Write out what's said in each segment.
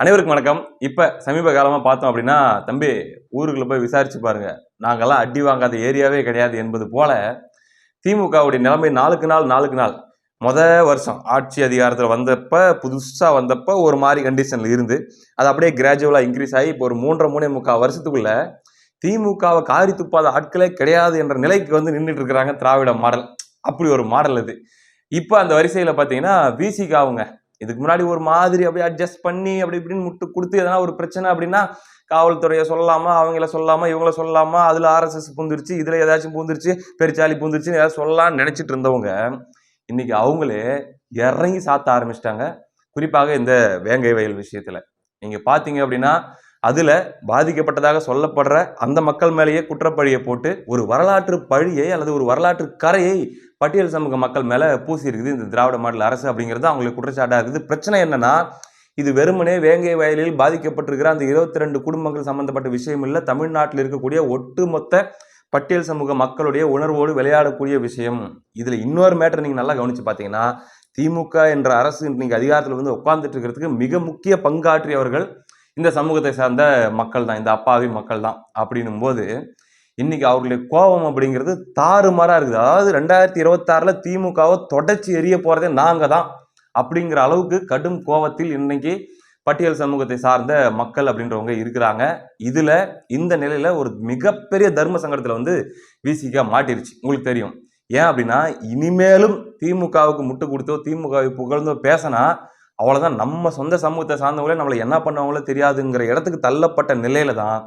அனைவருக்கும் வணக்கம். இப்போ சமீப காலமாக பார்த்தோம் அப்படின்னா தம்பி ஊருக்குள்ளே போய் விசாரிச்சு பாருங்கள் நாங்கள்லாம் அடி வாங்காத ஏரியாவே கிடையாது என்பது போல திமுகவுடைய நிலைமை நாளுக்கு நாள் நாளுக்கு நாள். முத வருஷம் ஆட்சி அதிகாரத்தில் வந்தப்போ புதுசாக வந்தப்போ ஒரு மாதிரி கண்டிஷனில் இருந்து அது அப்படியே கிராஜுவலாக இன்க்ரீஸ் ஆகி இப்போ ஒரு மூன்றரை மூணே முக்கால் வருஷத்துக்குள்ளே திமுகவை காரி துப்பாத ஆட்களே கிடையாது என்ற நிலைக்கு வந்து நின்றுட்டு இருக்கிறாங்க திராவிட மாடல். அப்படி ஒரு மாடல் அது. இப்போ அந்த வரிசையில் பார்த்தீங்கன்னா விசிகாவுங்க இதுக்கு முன்னாடி ஒரு மாதிரி அப்படியே அட்ஜஸ்ட் பண்ணி அப்படி இப்படின்னு முட்டு கொடுத்து எதனா ஒரு பிரச்சனை அப்படின்னா காவல்துறையை சொல்லலாமா அவங்கள சொல்லாமல் இவங்கள சொல்லலாமா அதில் ஆர்எஸ்எஸ் பூந்துருச்சு இதில் ஏதாச்சும் பூந்துருச்சு பெருச்சாலி பூந்துருச்சுன்னு ஏதாவது சொல்லலாம்னு நினச்சிட்டு இருந்தவங்க இன்னைக்கு அவங்களே இறங்கி சாத்த ஆரம்பிச்சிட்டாங்க. குறிப்பாக இந்த வேங்கை வயல் விஷயத்தில். நீங்கள் பார்த்தீங்க அப்படின்னா அதில் பாதிக்கப்பட்டதாக சொல்லப்படுற அந்த மக்கள் மேலேயே குற்றப்பழியை போட்டு ஒரு வரலாற்று பழியை அல்லது ஒரு வரலாற்று கரையை பட்டியல் சமூக மக்கள் மேலே பூசி இருக்குது. இந்த திராவிட மாடல் அரசு அப்படிங்கிறது அவங்களுக்கு குற்றச்சாட்டாக இருக்குது. பிரச்சனை என்னன்னா இது வெறுமனே வேங்கை வயலில் பாதிக்கப்பட்டிருக்கிற அந்த இருபத்தி ரெண்டு குடும்பங்கள் சம்பந்தப்பட்ட விஷயம் இல்லை. தமிழ்நாட்டில் இருக்கக்கூடிய ஒட்டுமொத்த பட்டியல் சமூக மக்களுடைய உணர்வோடு விளையாடக்கூடிய விஷயம். இதில் இன்னொரு மேட்டர் நீங்கள் நல்லா கவனித்து பார்த்தீங்கன்னா திமுக என்ற அரசு நீங்கள் அதிகாரத்தில் வந்து உட்கார்ந்துட்டு இருக்கிறதுக்கு மிக முக்கிய பங்காற்றியவர்கள் இந்த சமூகத்தை சார்ந்த மக்கள் தான் இந்த அப்பாவி மக்கள் தான் அப்படின்னும் போது இன்னைக்கு அவர்களுடைய கோபம் அப்படிங்கிறது தாறுமாறாக இருக்குது. அதாவது ரெண்டாயிரத்தி இருபத்தாறில் திமுகவை தொடச்சி எரிய போகிறதே நாங்கள் தான் அப்படிங்கிற அளவுக்கு கடும் கோபத்தில் இன்னைக்கு பட்டியல் சமூகத்தை சார்ந்த மக்கள் அப்படின்றவங்க இருக்கிறாங்க. இதில் இந்த நிலையில் ஒரு மிகப்பெரிய தர்ம சங்கடத்தில் வந்து விசிக மாட்டிருச்சு. உங்களுக்கு தெரியும். ஏன் அப்படின்னா இனிமேலும் திமுகவுக்கு முட்டு கொடுத்தோ திமுகவை புகழ்ந்தோ பேசினா அவ்வளோதான் நம்ம சொந்த சமூகத்தை சார்ந்தவங்களே நம்மளை என்ன பண்ணவங்களோ தெரியாதுங்கிற இடத்துக்கு தள்ளப்பட்ட நிலையில தான்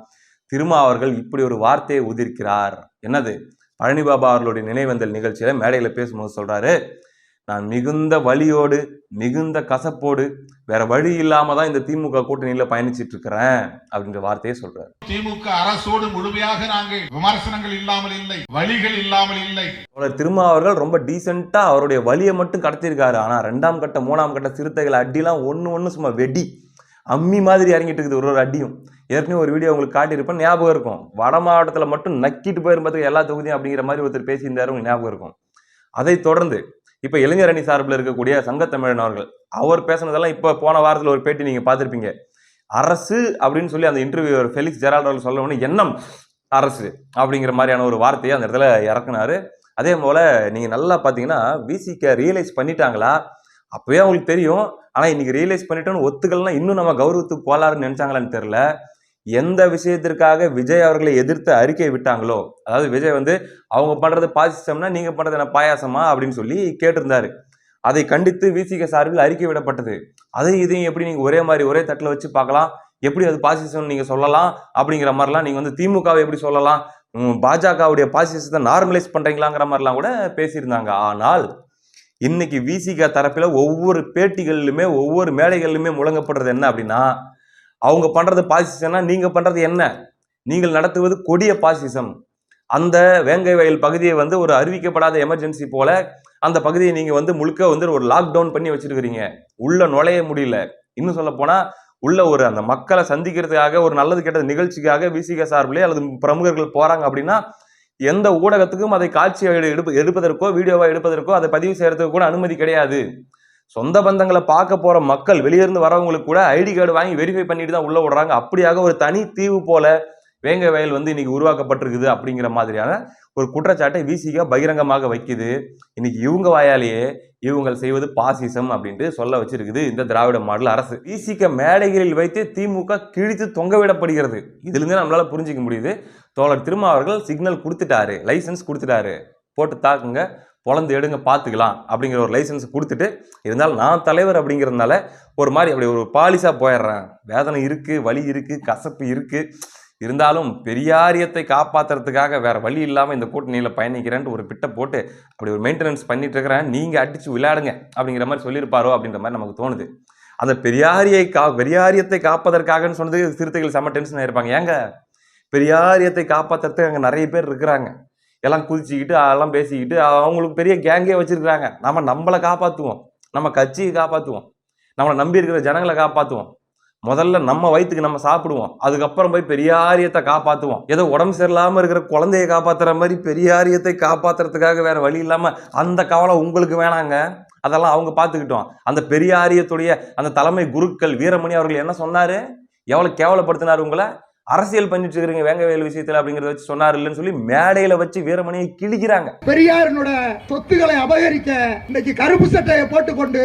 திருமா அவர்கள் இப்படி ஒரு வார்த்தையை உதிர்க்கிறார். என்னது? பழனி பாபா அவர்களுடைய நினைவந்தல் நிகழ்ச்சியில் மேடையில் பேசும்போது சொல்கிறாரு நான் மிகுந்த வலியோடு மிகுந்த கசப்போடு வேற வழி இல்லாம தான் இந்த திமுக கூட்டணியில பயணிச்சிட்டு இருக்கிறேன் அப்படின்ற வார்த்தையை சொல்றாரு. திமுக அரசோடு முழுமையாக நாங்கள் விமர்சனங்கள் இல்லாமல் இல்லை வழிகள் இல்லாமல் இல்லை. அவர் திருமாவர்கள் ரொம்ப டீசெண்டா அவருடைய வலியை மட்டும் கடத்திருக்காரு ஆனா ரெண்டாம் கட்ட மூணாம் கட்ட சிறுத்தைகள் அடிலாம் ஒண்ணு ஒண்ணு சும்மா வெடி அம்மி மாதிரி இறங்கிட்டு இருக்குது ஒரு ஒரு அடியும். ஏற்கனவே ஒரு வீடியோ உங்களுக்கு காட்டியிருப்பேன் ஞாபகம் இருக்கும். வட மாவட்டத்தில் மட்டும் நக்கிட்டு போயிருப்பதுக்கு எல்லா தொகுதியும் அப்படிங்கிற மாதிரி ஒருத்தர் பேசியிருந்தாரு உங்களுக்கு ஞாபகம் இருக்கும். அதை தொடர்ந்து இப்போ இளைஞர் அணி சார்பில் இருக்கக்கூடிய சங்கத்தமிழன் அவர்கள் அவர் பேசுனதெல்லாம் இப்போ போன வாரத்தில் ஒரு பேட்டி நீங்கள் பார்த்துருப்பீங்க. அரசு அப்படின்னு சொல்லி அந்த இன்டர்வியூ ஃபெலிக்ஸ் ஜெரால்ட் அவர்கள் சொல்லணும்னு எண்ணம் அரசு அப்படிங்கிற மாதிரியான ஒரு வார்த்தையை அந்த இடத்துல இறக்குனாரு. அதே போல் நீங்கள் நல்லா பார்த்தீங்கன்னா விசிக்க ரியலைஸ் பண்ணிட்டாங்களா? அப்போயே அவங்களுக்கு தெரியும். ஆனால் இன்றைக்கி ரியலைஸ் பண்ணிட்டோன்னு ஒத்துக்கள்னா இன்னும் நம்ம கௌரவத்துக்கு கோளாறுன்னு நினச்சாங்களான்னு தெரில எந்த விஷயத்திற்காக விஜய் அவர்களை எதிர்த்து அறிக்கை விட்டாங்களோ அதாவது விஜய் வந்து அவங்க பண்ணுறது பாசிசம்னா நீங்கள் பண்ணுறது என்ன பாயாசமா அப்படின்னு சொல்லி கேட்டிருந்தாரு. அதை கண்டித்து விசிக சார்பில் அறிக்கை விடப்பட்டது. அதையும் இதையும் எப்படி நீங்கள் ஒரே மாதிரி ஒரே தட்டில் வச்சு பார்க்கலாம்? எப்படி அது பாசிசம்னு நீங்கள் சொல்லலாம்? அப்படிங்கிற மாதிரிலாம் நீங்கள் வந்து திமுகவை எப்படி சொல்லலாம்? பாஜகவுடைய பாசிசத்தை நார்மலைஸ் பண்ணுறீங்களாங்கிற மாதிரிலாம் கூட பேசியிருந்தாங்க. ஆனால் இன்னைக்கு விசிக தரப்பில் ஒவ்வொரு பேட்டிகளிலுமே ஒவ்வொரு மேடைகளிலுமே முழங்கப்படுறது என்ன அப்படின்னா அவங்க பண்ணுறது பாசிசம்னா நீங்கள் பண்ணுறது என்ன? நீங்கள் நடத்துவது கொடிய பாசிசம். அந்த வேங்கை வயல் பகுதியை வந்து ஒரு அறிவிக்கப்படாத எமர்ஜென்சி போல அந்த பகுதியை நீங்கள் வந்து முழுக்க வந்து ஒரு லாக்டவுன் பண்ணி வச்சிருக்கிறீங்க. உள்ள நுழைய முடியல. இன்னும் சொல்ல போனால் உள்ள ஒரு அந்த மக்களை சந்திக்கிறதுக்காக ஒரு நல்லது கெட்டது நிகழ்ச்சிக்காக விசிக சார்பிலே அல்லது பிரமுகர்கள் போறாங்க அப்படின்னா எந்த ஊடகத்துக்கும் அதை காட்சி எடுப்பு எடுப்பதற்கோ வீடியோவாக எடுப்பதற்கோ அதை பதிவு செய்யறதுக்கு கூட அனுமதி கிடையாது. சொந்த பந்தங்களை பார்க்க போற மக்கள் வெளியிருந்து வரவங்களுக்கு கூட ஐடி கார்டு வாங்கி வெரிஃபை பண்ணிட்டு தான் உள்ள விடுறாங்க அப்படியாக ஒரு தனி தீவு போல வேங்க வயல் வந்து இன்னைக்கு உருவாக்கப்பட்டிருக்குது அப்படிங்கிற மாதிரியான ஒரு குற்றச்சாட்டை வீசிக்கா பகிரங்கமாக வைக்குது. இன்னைக்கு இவங்க வாயாலேயே இவங்கள் செய்வது பாசிசம் அப்படின்ட்டு சொல்ல வச்சிருக்குது இந்த திராவிட மாடல் அரசு. விசிக மேடைகளில் வைத்து திமுக கிழித்து தொங்கவிடப்படுகிறது இதுலேருந்து நம்மளால புரிஞ்சிக்க முடியுது. தோழர் திருமாவர்கள் சிக்னல் கொடுத்துட்டாரு லைசன்ஸ் கொடுத்துட்டாரு. போட்டு தாக்குங்க. பொழந்து எடுங்க பார்த்துக்கலாம் அப்படிங்கிற ஒரு லைசன்ஸ் கொடுத்துட்டு இருந்தாலும் நான் தலைவர் அப்படிங்கிறதுனால ஒரு மாதிரி அப்படி ஒரு பாலிசாக போயிடுறேன். வேதனை இருக்குது வலி இருக்குது கசப்பு இருக்குது இருந்தாலும் பெரியாரியத்தை காப்பாத்துறதுக்காக வேறு வழி இல்லாமல் இந்த கூட்டணியில் பயணிக்கிறேன்ட்டு ஒரு பிட்டை போட்டு அப்படி ஒரு மெயின்டெனன்ஸ் பண்ணிட்டு இருக்கிறேன். நீங்கள் அடித்து விளையாடுங்க அப்படிங்கிற மாதிரி சொல்லியிருப்பாரோ அப்படின்ற மாதிரி நமக்கு தோணுது. அந்த பெரியாரியை கா பெரியாரியத்தை காப்பதற்காகன்னு சொன்னது சிறுத்தைகள் செம்ம டென்ஷன் ஆயிருப்பாங்க. ஏங்க? பெரியாரியத்தை காப்பாற்றுறதுக்கு அங்கே நிறைய பேர் இருக்கிறாங்க. எல்லாம் குதிச்சுக்கிட்டு அதெல்லாம் பேசிக்கிட்டு அவங்களுக்கு பெரிய கேங்கே வச்சுருக்குறாங்க. நம்ம நம்மளை காப்பாற்றுவோம் நம்ம கட்சியை காப்பாற்றுவோம் நம்மளை நம்பி இருக்கிற ஜனங்களை காப்பாற்றுவோம் முதல்ல நம்ம வயிற்றுக்கு நம்ம சாப்பிடுவோம். அதுக்கப்புறம் போய் பெரியாரியத்தை காப்பாற்றுவோம் ஏதோ உடம்பு சரியில்லாமல் இருக்கிற குழந்தைய காப்பாற்றுற மாதிரி பெரியாரியத்தை காப்பாற்றுறதுக்காக வேறு வழி இல்லாமல் அந்த கவலை உங்களுக்கு வேணாங்க. அதெல்லாம் அவங்க பார்த்துக்கிட்டோம். அந்த பெரியாரியத்துடைய அந்த தலைமை குருக்கள் வீரமணி அவர்கள் என்ன சொன்னார்? எவ்வளோ கேவலப்படுத்தினார் உங்களை? அரசியல் பண்ணிட்டு இருக்கிறீங்க வேங்கவேல் விஷயத்துல அப்படிங்கறத வச்சு சொன்னார் இல்லைன்னு சொல்லி மேடையில வச்சு வீரமணியை கிழிக்கிறாங்க. பெரியாரினோட சொத்துக்களை அபகரிக்க இன்னைக்கு கருப்பு சட்டையை போட்டுக்கொண்டு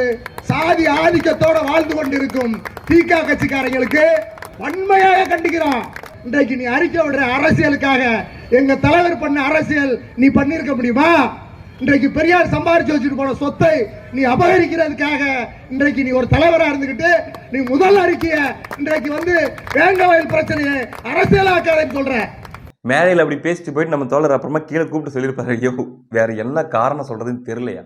சாதி ஆதிக்கத்தோட வாழ்ந்து கொண்டிருக்கும் தீகா கட்சிக்காரங்களுக்கு வன்மையாக கண்டிக்கிறோம். இன்றைக்கு நீ அறிக்கை விடுற அரசியலுக்காக எங்க தலைவர் பண்ண அரசியல் நீ பண்ணிருக்க முடியுமா? இன்றைக்கு பெரியார் சம்பாரிச்சு வச்சுட்டு போன சொத்தை நீ அபகரிக்கிறதுக்காக இன்றைக்கு நீ ஒரு தலைவராக இருந்துக்கிட்டு நீ முதல் அறிக்கையை இன்றைக்கு வந்து வேங்கவயல் பிரச்சனையை அரசியலாக்காதன்னு சொல்ற. மேடையில் அப்படி பேசிட்டு போயிட்டு நம்ம தோழர் அப்புறமா கீழே கூப்பிட்டு சொல்லியிருப்பாரு ஐயோ வேற என்ன காரணம் சொல்றதுன்னு தெரியலையா?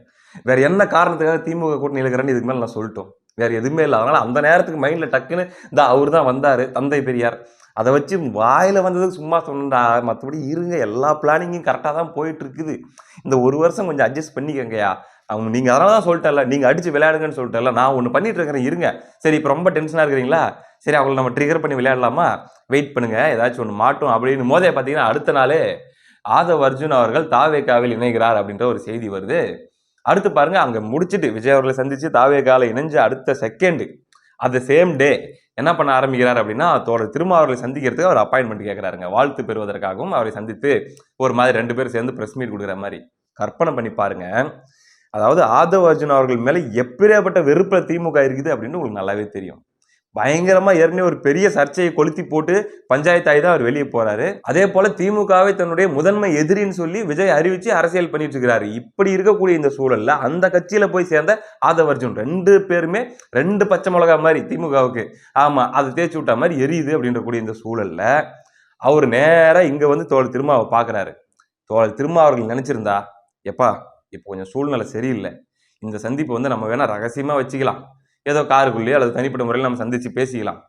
வேற என்ன காரணத்துக்காக திமுக கூட்டணி இருக்கிறேன்னு இதுக்கு மேலே நான் சொல்லிட்டோம். வேற எதுவுமே இல்லை. அதனால அந்த நேரத்துக்கு மைண்ட்ல டக்குன்னு இந்த அவர் தான் வந்தாரு தந்தை பெரியார். அதை வச்சு வாயில் வந்ததுக்கு சும்மா சொன்னா மற்றபடி இருங்க எல்லா பிளானிங்கும் கரெக்டாக தான் போயிட்டுருக்குது. இந்த ஒரு வருஷம் கொஞ்சம் அட்ஜஸ்ட் பண்ணிக்கோங்கய்யா. அவங்க நீங்கள் அதனால தான் சொல்லிட்டல நீங்கள் அடித்து விளையாடுங்கன்னு சொல்லிட்டல நான் ஒன்று பண்ணிட்டு இருக்கிறேன் இருங்க. சரி இப்போ ரொம்ப டென்ஷனாக இருக்கிறீங்களா? சரி அவங்களை நம்ம ட்ரிகர் பண்ணி விளையாடலாமா? வெயிட் பண்ணுங்கள் ஏதாச்சும் ஒன்று மாட்டும் அப்படின்னு போதே பார்த்தீங்கன்னா அடுத்த நாளே ஆதவ் அர்ஜுன் அவர்கள் தாவேக்காவில் இணைகிறார் அப்படின்ற ஒரு செய்தி வருது. அடுத்து பாருங்க அங்கே முடிச்சிட்டு விஜய் அவர்களை சந்திச்சு தாவேக்காவில் இணைஞ்ச அடுத்த செகண்டு அந்த சேம் டே என்ன பண்ண ஆரம்பிக்கிறார் அப்படின்னா தோழர் திரும்ப அவர்களை சந்திக்கிறதுக்கு அவர் அப்பாயின்மெண்ட் கேட்குறாருங்க. வாழ்த்து பெறுவதற்காகவும் அவரை சந்தித்து ஒரு மாதிரி ரெண்டு பேரும் சேர்ந்து ப்ரெஸ் மீட் கொடுக்குற மாதிரி. கற்பனை பண்ணி பாருங்க. அதாவது ஆதவ அர்ஜுன் அவர்கள் மேலே எப்பேற்பட்ட வெறுப்பில் திமுக இருக்குது அப்படின்னு உங்களுக்கு நல்லாவே தெரியும். பயங்கரமாக ஏற்கனவே ஒரு பெரிய சர்ச்சையை கொளுத்தி போட்டு பஞ்சாயத்து ஆகி தான் அவர் வெளியே போகிறாரு அதே போல் திமுகவை தன்னுடைய முதன்மை எதிரின்னு சொல்லி விஜய் அறிவித்து அரசியல் பண்ணிட்டு இருக்கிறாரு. இப்படி இருக்கக்கூடிய இந்த சூழலில் அந்த கட்சியில் போய் சேர்ந்த ஆதவ் அர்ஜுன் ரெண்டு பேருமே ரெண்டு பச்சை மிளகா மாதிரி திமுகவுக்கு ஆமாம் அதை தேய்ச்சி விட்டா மாதிரி எரியுது அப்படின்ற கூடிய இந்த சூழலில் அவர் நேராக இங்கே வந்து தோழர் திருமாவை பார்க்குறாரு தோழர் திருமா அவர்கள் நினச்சிருந்தா எப்பா இப்போ கொஞ்சம் சூழ்நிலை சரியில்லை. இந்த சந்திப்பை வந்து நம்ம வேணால் ரகசியமாக வச்சுக்கலாம். ஏதோ காருக்குள்ளேயோ அல்லது தனிப்பட்ட முறையில் நம்ம சந்தித்து பேசிக்கலாம்.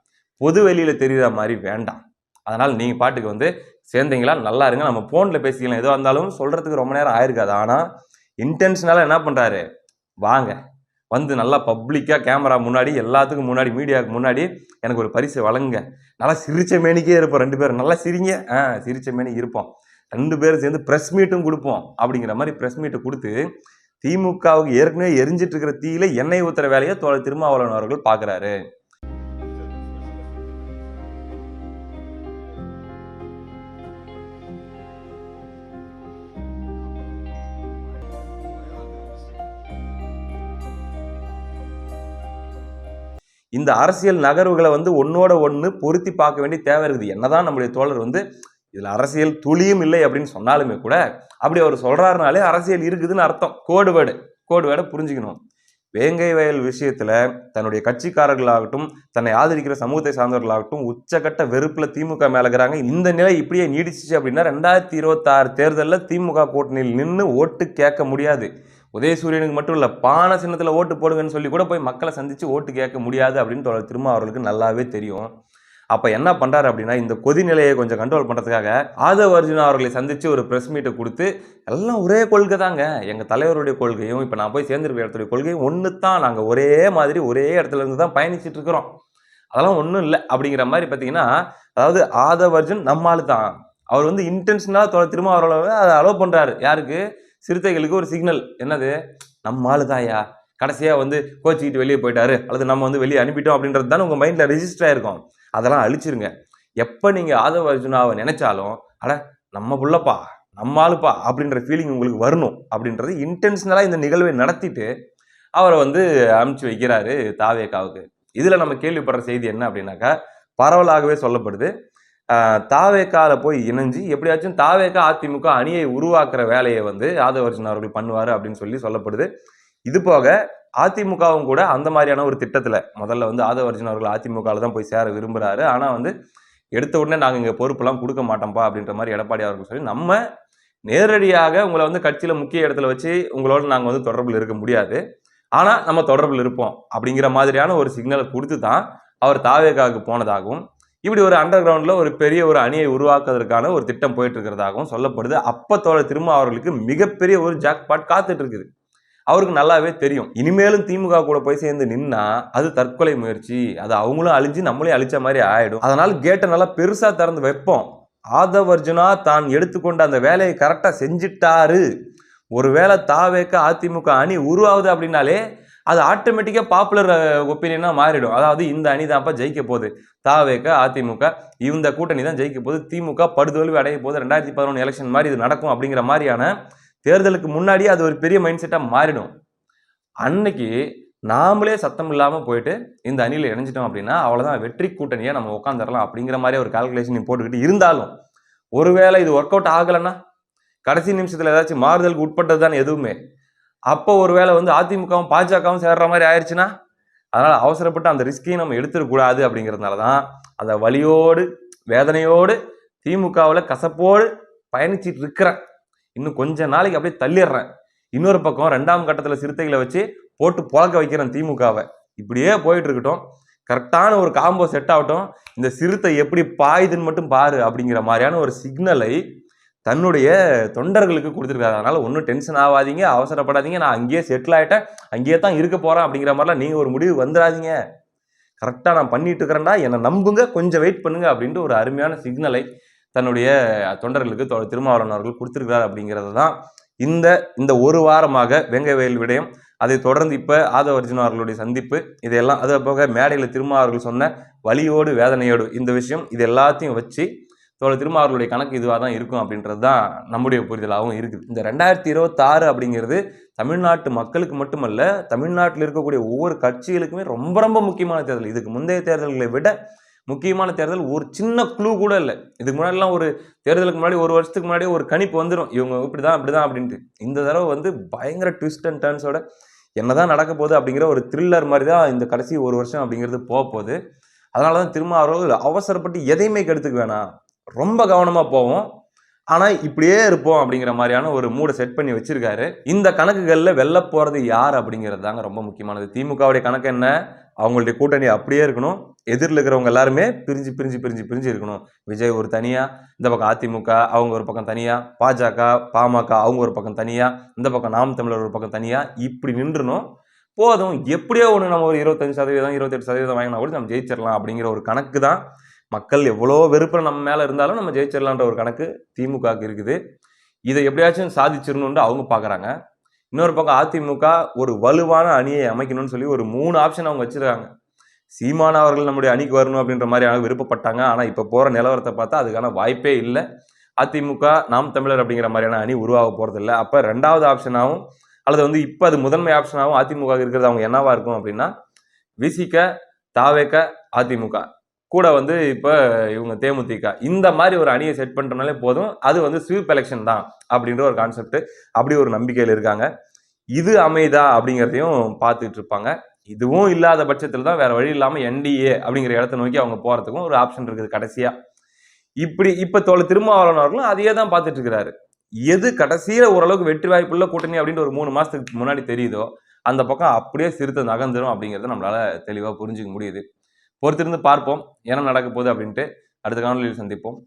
பொது வெளியில் தெரியுற மாதிரி வேண்டாம். அதனால் நீங்கள் பாட்டுக்கு வந்து சேர்ந்தீங்களா நல்லா இருங்க நம்ம ஃபோனில் பேசிக்கலாம். எதுவாக இருந்தாலும் சொல்கிறதுக்கு ரொம்ப நேரம் ஆயிருக்காது. ஆனால் இன்டென்ஷனால என்ன பண்ணுறாரு வாங்க. வந்து நல்லா பப்ளிக்காக கேமரா முன்னாடி எல்லாத்துக்கும் முன்னாடி மீடியாவுக்கு முன்னாடி எனக்கு ஒரு பரிசு வழங்குங்க. நல்லா சிரிச்ச மேனிக்கே இருப்போம் ரெண்டு பேரும். நல்லா சிரிங்க. ஆ சிரிச்ச மேனிக்கு இருப்போம். ரெண்டு பேரும் சேர்ந்து ப்ரெஸ் மீட்டும் கொடுப்போம். அப்படிங்கிற மாதிரி ப்ரெஸ் மீட்டை கொடுத்து திமுகவுக்கு ஏற்கனவே எரிஞ்சிட்டு இருக்கிற தீயில எண்ணெய் ஊத்துற வேலையை தோழர் திருமாவளவன் அவர்கள் பார்க்கறாரு. இந்த அரசியல் நகர்வுகளை வந்து ஒன்னோட ஒன்று பொருத்தி பார்க்க வேண்டிய தேவை இருக்குது. என்னதான் நம்முடைய தோழர் வந்து இதில் அரசியல் துளியும் இல்லை அப்படின்னு சொன்னாலுமே கூட அப்படி அவர் சொல்கிறாருனாலே அரசியல் இருக்குதுன்னு அர்த்தம். கோடு கோடுவேடை கோடு புரிஞ்சுக்கணும். வேங்கை வயல் விஷயத்தில் தன்னுடைய கட்சிக்காரர்களாகட்டும் தன்னை ஆதரிக்கிற சமூகத்தை சார்ந்தவர்களாகட்டும் உச்சக்கட்ட வெறுப்பில் திமுக மேல இருக்கிறாங்க. இந்த நிலை இப்படியே நீடிச்சிச்சு அப்படின்னா ரெண்டாயிரத்தி இருபத்தாறு தேர்தலில் திமுக கூட்டணியில் நின்று ஓட்டு கேட்க முடியாது. உதயசூரியனுக்கு மட்டும் இல்லை பானை சின்னத்தில் ஓட்டு போடுங்கன்னு சொல்லி கூட போய் மக்களை சந்தித்து ஓட்டு கேட்க முடியாது அப்படின்னு திரும்ப அவர்களுக்கு நல்லாவே தெரியும். அப்போ என்ன பண்ணுறாரு அப்படின்னா இந்த கொதிநிலையை கொஞ்சம் கண்ட்ரோல் பண்ணுறதுக்காக ஆதவ அர்ஜுனா அவர்களை சந்தித்து ஒரு ப்ரெஸ் மீட்டை கொடுத்து எல்லாம் ஒரே கொள்கை தாங்க. எங்கள் தலைவருடைய கொள்கையும் இப்போ நான் போய் சேர்ந்துருக்க இடத்துடைய கொள்கையும் ஒன்று தான் நாங்கள் ஒரே மாதிரி ஒரே இடத்துல இருந்து தான் பயணிச்சுட்டு இருக்கிறோம். அதெல்லாம் ஒன்றும் இல்லை. அப்படிங்கிற மாதிரி பார்த்தீங்கன்னா அதாவது ஆதவ அர்ஜுன் நம்மால் தான். அவர் வந்து இன்டென்ஷனாக தொலை திரும்ப அவரோட அதை அலோவ் பண்ணுறாரு யாருக்கு? சிறுத்தைகளுக்கு ஒரு சிக்னல் என்னது? நம்ம ஆளு தான்யா கடைசியாக வந்து கோச்சிக்கிட்டு வெளியே போயிட்டாரு. அல்லது நம்ம வந்து வெளியே அனுப்பிட்டோம் அப்படின்றது தானே உங்கள் மைண்டில் ரெஜிஸ்டர் ஆயிருக்கும். அதெல்லாம் அழிச்சிருங்க. எப்போ நீங்கள் ஆதவ அர்ஜுனாவை நினைச்சாலும் அட நம்ம புள்ளப்பா நம்ம ஆளுப்பா அப்படின்ற ஃபீலிங் உங்களுக்கு வரணும். அப்படின்றது இன்டென்ஷனலாக இந்த நிகழ்வை நடத்திட்டு அவரை வந்து அமுச்சு வைக்கிறாரு தாவேக்காவுக்கு இதில் நம்ம கேள்விப்படுற செய்தி என்ன அப்படின்னாக்கா பரவலாகவே சொல்லப்படுது. தாவேக்கால போய் இணைஞ்சு எப்படியாச்சும் தாவேக்கா அதிமுக அணியை உருவாக்குற வேலையை வந்து ஆதவ அர்ஜுன் அவர்கள் பண்ணுவார் அப்படின்னு சொல்லி சொல்லப்படுது. இது போக அதிமுகவும் கூட அந்த மாதிரியான ஒரு திட்டத்தில் முதல்ல வந்து ஆதவ அர்ஜுன் அவர்கள் அதிமுகவில் தான் போய் சேர விரும்புகிறாரு ஆனால் வந்து எடுத்த உடனே நாங்கள் இங்கே பொறுப்பெல்லாம் கொடுக்க மாட்டோம்ப்பா அப்படின்ற மாதிரி எடப்பாடி அவர்கள் சொல்லி நம்ம நேரடியாக உங்களை வந்து கட்சியில் முக்கிய இடத்துல வச்சு உங்களோட நாங்கள் வந்து தொடர்பில் இருக்க முடியாது. ஆனால் நம்ம தொடர்பில் இருப்போம் அப்படிங்கிற மாதிரியான ஒரு சிக்னலை கொடுத்து தான் அவர் தாவேகாவுக்கு போனதாகவும் இப்படி ஒரு அண்டர் கிரவுண்டில் ஒரு பெரிய ஒரு அணியை உருவாக்குவதற்கான ஒரு திட்டம் போயிட்டு இருக்கிறதாகவும் சொல்லப்படுது. அப்போ தோழர் திரும்ப அவர்களுக்கு மிகப்பெரிய ஒரு ஜாக்பாட் காத்துட்டு இருக்குது. அவருக்கு நல்லாவே தெரியும். இனிமேலும் திமுக கூட போய் சேர்ந்து நின்னா அது தற்கொலை முயற்சி. அது அவங்களும் அழிஞ்சு நம்மளே அழிச்ச மாதிரி ஆயிடும். அதனால கேட்டை நல்லா பெருசா திறந்து வைப்போம். ஆதவர்ஜுனா தான் எடுத்துக்கொண்ட அந்த வேலையை கரெக்டா செஞ்சிட்டாரு. ஒருவேளை தாவேக்க அதிமுக அணி உருவாகுது அப்படின்னாலே அது ஆட்டோமேட்டிக்காக பாப்புலர் ஒப்பீனியனாக மாறிடும். அதாவது இந்த அணி தான்ப்பா ஜெயிக்க போகுது. தாவேக்க அதிமுக இந்த கூட்டணி தான் ஜெயிக்க போகுது. திமுக படுதோல்வி அடைய போகுது. ரெண்டாயிரத்தி பதினொன்று எலெக்ஷன் மாதிரி இது நடக்கும் அப்படிங்கிற மாதிரியான தேர்தலுக்கு முன்னாடியே அது ஒரு பெரிய மைண்ட் செட்டாக மாறிடும். அன்னைக்கு நாமளே சத்தம் இல்லாமல் போயிட்டு இந்த அணியில் இணைஞ்சிட்டோம் அப்படின்னா அவ்வளோதான் வெற்றி கூட்டணியை நம்ம உட்காந்துடலாம் அப்படிங்கிற மாதிரி ஒரு கால்குலேஷன் போட்டுக்கிட்டு இருந்தாலும் ஒருவேளை இது ஒர்க் அவுட் ஆகலைன்னா கடைசி நிமிஷத்தில் ஏதாச்சும் மாறுதலுக்கு உட்பட்டது தான் எதுவுமே. அப்போ ஒருவேளை வந்து அதிமுகவும் பாஜகவும் சேர்ற மாதிரி ஆயிடுச்சுன்னா அதனால் அவசரப்பட்டு அந்த ரிஸ்கையும் நம்ம எடுத்துடக்கூடாது அப்படிங்கிறதுனால தான் அந்த வலியோடு வேதனையோடு திமுகவில் கசப்போடு பயணிச்சிட்டு இருக்கிறேன். இன்னும் கொஞ்ச நாளைக்கு அப்படியே தள்ளிடுறேன். இன்னொரு பக்கம் ரெண்டாம் கட்டத்தில் சிறுத்தைகளை வச்சு போட்டு புழக்க வைக்கிறேன் திமுகவை. இப்படியே போயிட்டு இருக்கட்டும். கரெக்டான ஒரு காம்போ செட் ஆகட்டும். இந்த சிறுத்தை எப்படி பாயுதுன்னு மட்டும் பாரு அப்படிங்கிற மாதிரியான ஒரு சிக்னலை தன்னுடைய தொண்டர்களுக்கு கொடுத்துருக்காரு. அதனால ஒன்றும் டென்ஷன் ஆகாதீங்க அவசரப்படாதீங்க. நான் அங்கேயே செட்டில் ஆகிட்டேன் அங்கேயே தான் இருக்க போகிறேன் அப்படிங்கிற மாதிரிலாம் நீங்கள் ஒரு முடிவு வந்துடாதீங்க. கரெக்டாக நான் பண்ணிட்டு இருக்கிறேன்டா. என்னை நம்புங்க. கொஞ்சம் வெயிட் பண்ணுங்க அப்படின்ட்டு ஒரு அருமையான சிக்னலை தன்னுடைய தொண்டர்களுக்கு திருமாவளவன் அவர்கள் கொடுத்துருக்கிறார் அப்படிங்கிறது தான் இந்த இந்த ஒரு வாரமாக வெங்கவேல் விடயம். அதை தொடர்ந்து இப்போ ஆதவ அர்ஜுன் அவர்களுடைய சந்திப்பு இதெல்லாம் அது போக மேடையில் திருமா அவர்கள் சொன்ன வலியோடு வேதனையோடு இந்த விஷயம் இது எல்லாத்தையும் வச்சு தோழர் திருமா அவர்களுடைய கணக்கு இதுவாக தான் இருக்கும் அப்படின்றது தான் நம்முடைய புரிதலாகவும் இருக்குது. இந்த ரெண்டாயிரத்தி இருபத்தாறு அப்படிங்கிறது தமிழ்நாட்டு மக்களுக்கு மட்டுமல்ல தமிழ்நாட்டில் இருக்கக்கூடிய ஒவ்வொரு கட்சிகளுக்குமே ரொம்ப ரொம்ப முக்கியமான தேர்தல். இதுக்கு முந்தைய தேர்தல்களை விட முக்கியமான தேர்தல் ஒரு சின்ன குழு கூட இல்லை. இதுக்கு முன்னாடிலாம் ஒரு தேர்தலுக்கு முன்னாடி ஒரு வருஷத்துக்கு முன்னாடி ஒரு கணிப்பு வந்துடும் இவங்க இப்படிதான் இப்படிதான் அப்படின்ட்டு. இந்த தடவை வந்து பயங்கர ட்விஸ்ட் அண்ட் டர்ன்ஸோட என்னதான் நடக்க போகுது அப்படிங்கிற ஒரு த்ரில்லர் மாதிரி தான் இந்த கடைசி ஒரு வருஷம் அப்படிங்கிறது போக போகுது. அதனால தான் திரும்ப அவர்கள் அவசரப்பட்டு எதையுமே கெடுத்துக்க வேணாம். ரொம்ப கவனமாக போவோம். ஆனால் இப்படியே இருப்போம் அப்படிங்கிற மாதிரியான ஒரு மூடை செட் பண்ணி வச்சிருக்காரு. இந்த கணக்குகளில் வெல்ல போகிறது யார் அப்படிங்கிறது தாங்க ரொம்ப முக்கியமானது. திமுகவுடைய கணக்கு என்ன? அவங்களுடைய கூட்டணி அப்படியே இருக்கணும். எதிரில் இருக்கிறவங்க எல்லாருமே பிரிஞ்சு பிரிஞ்சு பிரிஞ்சு பிரிஞ்சு இருக்கணும். விஜய் ஒரு தனியாக இந்த பக்கம் அதிமுக அவங்க ஒரு பக்கம் தனியாக பாஜக பாமக அவங்க ஒரு பக்கம் தனியாக இந்த பக்கம் நாம் தமிழர் ஒரு பக்கம் தனியாக இப்படி நின்றுணும். போதும். எப்படியோ ஒன்று நம்ம ஒரு இருபத்தஞ்சு சதவீதம் இருபத்தெட்டு சதவீதம் வாங்கினா கூட நம்ம ஜெயிச்சிடலாம் அப்படிங்கிற ஒரு கணக்கு தான் மக்கள் எவ்வளோ வெறுப்பில் நம்ம மேலே இருந்தாலும் நம்ம ஜெயிச்சிடலான்ற ஒரு கணக்கு திமுகவுக்கு இருக்குது. இதை எப்படியாச்சும் சாதிச்சிடணுன்ட்டு அவங்க பார்க்குறாங்க இன்னொரு பக்கம் அதிமுக ஒரு வலுவான அணியை அமைக்கணும்னு சொல்லி ஒரு மூணு ஆப்ஷன் அவங்க வச்சிருக்காங்க. சீமான அவர்கள் நம்முடைய அணிக்கு வரணும் அப்படின்ற மாதிரி அவங்க விருப்பப்பட்டாங்க. ஆனால் இப்போ போகிற நிலவரத்தை பார்த்தா அதுக்கான வாய்ப்பே இல்லை. அதிமுக நாம் தமிழர் அப்படிங்கிற மாதிரியான அணி உருவாக போகிறதில்ல அப்போ ரெண்டாவது ஆப்ஷனாகவும் அல்லது வந்து இப்போ அது முதன்மை ஆப்ஷனாகவும் அதிமுக இருக்கிறது அவங்க என்னவா இருக்கும் அப்படின்னா விசிக தாவேக்க அதிமுக. கூட வந்து இப்போ இவங்க தேமுதிக இந்த மாதிரி ஒரு அணியை செட் பண்ணுறனாலே போதும். அது வந்து ஸ்வீப் எலெக்ஷன் தான் அப்படின்ற ஒரு கான்செப்ட் அப்படி ஒரு நம்பிக்கையில் இருக்காங்க. இது அமைதா அப்படிங்கிறதையும் பார்த்துட்டு இருப்பாங்க. இதுவும் இல்லாத பட்சத்தில் தான் வேற வழி இல்லாமல் என்டிஏ அப்படிங்கிற இடத்த நோக்கி அவங்க போகிறதுக்கும் ஒரு ஆப்ஷன் இருக்குது கடைசியாக இப்படி இப்போ தோல் திருமாவளவன் அவர்களும் அதையே தான் பார்த்துட்டு இருக்கிறாரு. எது கடைசியில் ஓரளவுக்கு வெற்றி வாய்ப்புள்ள கூட்டணி அப்படின்ட்டு ஒரு மூணு மாதத்துக்கு முன்னாடி தெரியுதோ அந்த பக்கம் அப்படியே சிறுத்தை நகர்ந்துடும் அப்படிங்கிறத நம்மளால தெளிவாக புரிஞ்சுக்க முடியுது. பொறுத்திருந்து பார்ப்போம் என்ன நடக்க போகுது அப்படின்ட்டு அடுத்த காணொலியில் சந்திப்போம்.